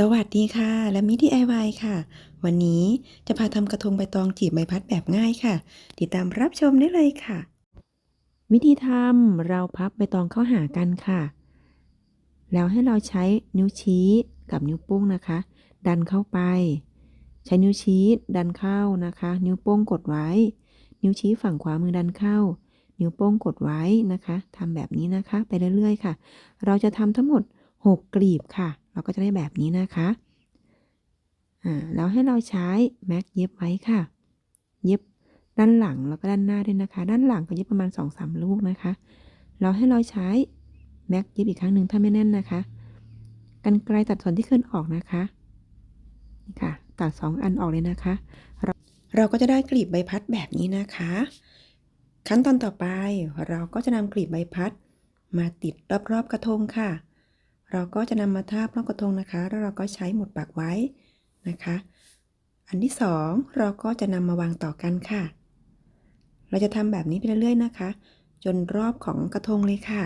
สวัสดีค่ะ และมิ DIY ค่ะ วันนี้จะพาทำกระทงใบตองจีบใบพัดแบบง่ายค่ะ ติดตามรับชมได้เลยค่ะ วิธีทำเราพับใบตองเข้าหากันค่ะ แล้วให้เราใช้นิ้วชี้กับนิ้วโป้งนะคะ ดันเข้าไป ใช้นิ้วชี้ดันเข้านะคะ นิ้วโป้งกดไว้ นิ้วชี้ฝั่งขวามือดันเข้า นิ้วโป้งกดไว้นะคะทำแบบนี้นะคะ ไปเรื่อยๆ ค่ะ เราจะทำทั้งหมด 6 กลีบค่ะ เราก็จะได้แบบนี้นะคะอ่าแล้วให้เราใช้แม็กเย็บไว้ค่ะ เย็บด้านหลังแล้วก็ด้านหน้าด้วยนะคะ ด้านหลังก็เย็บประมาณ 2-3 ลูกนะคะแล้วให้เราใช้แม็กเย็บอีกครั้งหนึ่งถ้าไม่แน่นนะคะกันไกลตัดส่วนที่เคลื่อนออกนะคะนี่ค่ะ ตัด 2 อันออกเลยนะคะเราเราก็จะได้กลีบใบพัดแบบนี้นะคะ ขั้นตอนต่อไปเราก็จะนำกลีบใบพัด มาติดรอบๆกระทงค่ะ เราก็จะนำมาทาบรอบกระทงนะคะ แล้วเราก็ใช้หมุดปากไว้นะคะ อันที่สองเราก็จะนำมาวางต่อกันค่ะ เราจะทำแบบนี้ไปเรื่อยๆนะคะ จนรอบของกระทงเลยค่ะ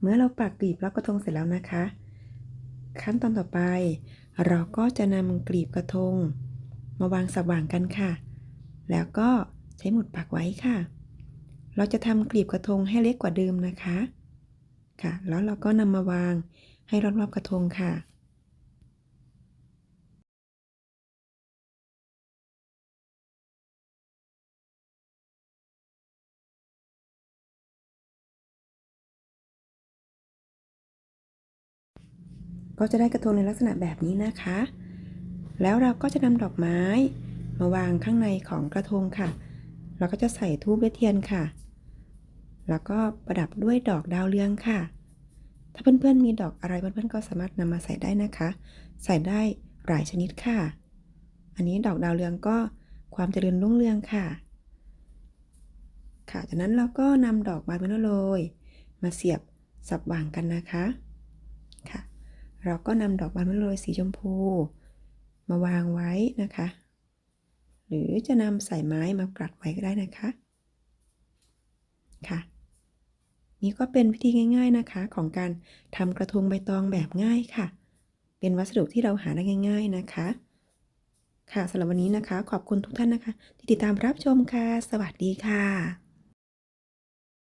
เมื่อเราปักกลีบรอบกระทงเสร็จแล้วนะคะ ขั้นตอนต่อไป เราก็จะนำกลีบกระทง มาวางสว่างกันค่ะ แล้วก็ใช้หมุดปักไว้ค่ะ เราจะทำกลีบกระทงให้เล็กกว่าเดิมนะคะ ค่ะ แล้วเราก็นำมาวางให้รอบๆกระทงค่ะ ก็จะได้กระทงในลักษณะแบบนี้นะคะ แล้วเราก็จะนำดอกไม้ มาวางข้างในของกระทงค่ะ เราก็จะใส่ทูบและเทียนค่ะ แล้วก็ประดับด้วยดอกดาวเรืองค่ะ ถ้าเพื่อนๆมีดอกอะไรเพื่อนๆก็สามารถนำมาใส่ได้นะคะ ใส่ได้หลายชนิดค่ะ อันนี้ดอกดาวเรืองก็ความเจริญรุ่งเรืองค่ะ ค่ะ จากนั้นเราก็นำดอกบานเมลโรยมาเสียบสับวางกันนะคะ เราก็นำดอกบานมะโรยสีชมพู มาวางไว้นะคะ หรือจะนำใส่ไม้มาปรัดไว้ก็ได้นะคะค่ะ นี่ก็เป็นวิธีง่าย ๆนะคะ ของการทำกระทงใบตองแบบง่ายค่ะ เป็นวัสดุที่เราหาได้ง่าย ๆนะคะ ค่ะสำหรับวันนี้นะคะ ขอบคุณทุกท่านนะคะ ที่ติดตามรับชมค่ะ สวัสดีค่ะ